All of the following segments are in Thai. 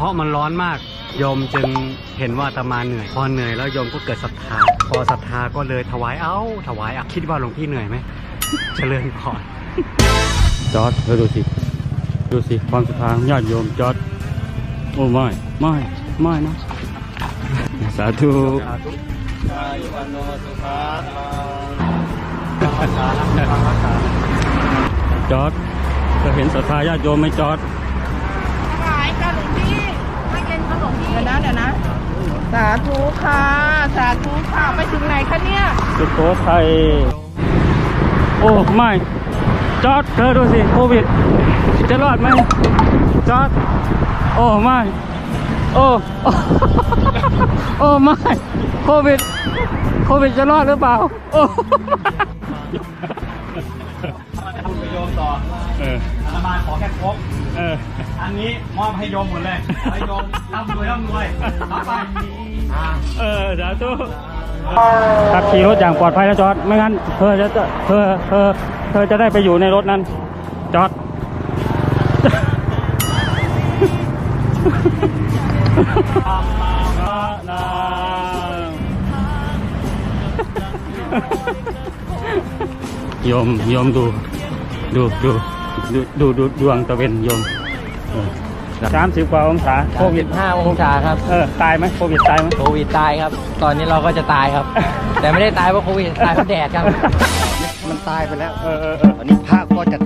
เพราะมันร้อนมากโยมจึงเห็นว่าอาตมาเหนื่อย พอเหนื่อยแล้วโยมก็เกิดศรัทธา พอศรัทธาก็เลยถวายเอาถวายอคิดว่าหลวงพี่เหนื่อยไหมเจริญพรจอร์ดเธอดูสิดูสิความศรัทธาญาติโยมจอร์ดโอ้ไม่ไม่ไม่นะสาธุจอร์ดเธอเห็นศรัทธาญาติโยมไหมจอร์ด ขายจ้าหลวงพี่มาเย็นค่ะหลวงพี่ เดี๋ยวนะเดี๋ยวนะ สาธุค่ะ สาธุค่ะ ไปถึงไหนคะเนี่ย สุโขทัยโอ้ไม่ จอร์ดเธอดูสิโควิด จะรอดไหมจอร์ดโอ้ไม่โอ้โอ้ โอ้ไม่ โควิด โควิดจะรอดหรือเปล่า โอ้โยมต่อเอออาตมาขอแค่ครบเอออันนี้มอบให้โยมหมดเลยให้โยมร่ำรวยร่ำรวยรับไปอ่าเออสาธุขับขี่รถอย่างปลอดภัยนะจอร์ดไม่งั้นเธอจะเธอเธอเธอจะได้ไปอยู่ในรถนั้น จอร์ดโยมโยมดู ดูดู ดูดูดูดวงตะเวนโยมสามสิบกว่าองศาโควิดห้าองศาครับเออตายไหมโควิดตายไหมโควิดตายครับ ตอนนี้เราก็จะตายครับ แต่ไม่ได้ตายเพราะโควิดตายเพราะแดดครับ มันตายไปแล้วเออเออเอออันนี้พระก็จะ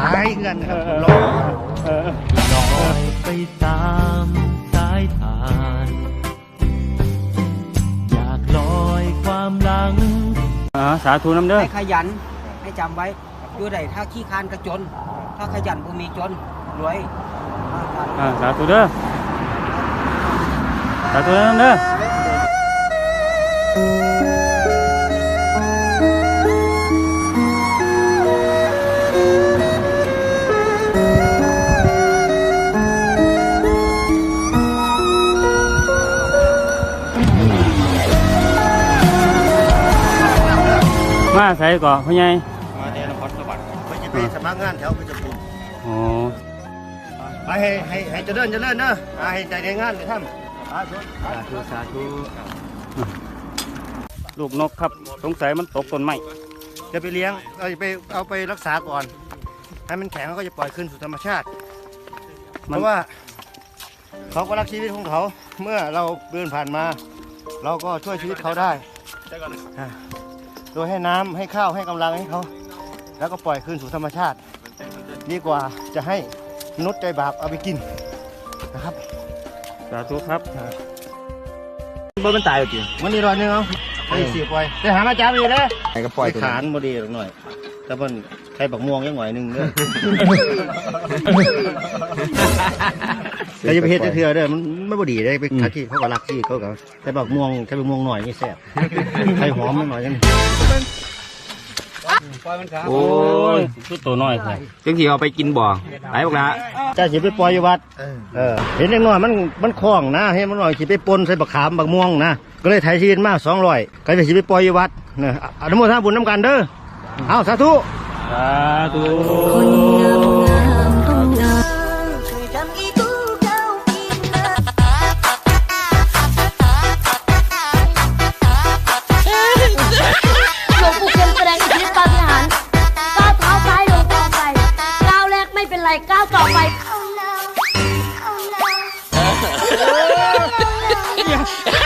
ตายเงินครับรอเออลอยไปตามสายทานอยากลอยความหลังอ่าสาธุน้ำเด้อให้ขยันให้จำไว้ อยู่ใดถ้าขี้คานก็จน ถ้าขยันบ่มีจนรวยอ่าสาธุเด้อสาธุน้ำเด้อมาใส่ก่อนพ่อใหญ่ ไปจะไปสมัครงานแถวเพชรบูรณ์อ๋อไปให้ให้ให้เจริญเจริญเนอะอ่าให้ใจในงานเลยท่านสาธุสาธุสาธุลูกนกครับสงสัยมันตกต้นไม้จะไปเลี้ยงเอาไปเอาไปรักษาก่อน ให้มันแข็งแล้วก็จะปล่อยคืนสู่ธรรมชาติเพมันราะว่า เขาก็รักชีวิตของเขา เมื่อเราเดินผ่านมา เราก็ช่วยชีวิตเขาได้อ่าโดยให้น้ำให้ข้าวให้กำลังให้เขา แล้วก็ปล่อยคืนสู่ธรรมชาติ ดีกว่าจะให้มนุษย์ใจบาปเอาไปกินนะครับสาธุครับเบอร์มันตายจริงวันนี้ร้อยหนึงเอาไปเสียบไว้ไปหามาจ้าอีกนะไอ้ก็ปล่อยขานบดีหน่อยแต่มันใครบักม่วงยังหน่อยหนึงเด้อก็จะไปเฮ็ดเถื่อเด้อมันไม่บดีได้ไปคัดที่เขาก็รักที่เขาก็แต่บักม่วงแค่บักม่วงหน่อยนี่แซ่บ ใครหอมไม่หน่อย ยังโอ้ยคือตัวน้อยครับจึงที่เอาไปกินบ่อไอ้พวกละจ้าสิไปปล่อยอยู่วัดเออเห็นเล็กน้อยมันมันคล้องนะเห็นมันหน่อยสิไปปนใส่บักขามบักม่วงนะก็เลยไถชีวิตมาสองร้อยก็เลยสิไปปล่อยอยู่วัดเนอะอนุโมทนาบุญน้ำกันเด้อเอาสาธุสาธุ ไรก้าวต่อไป Oh no. Oh no.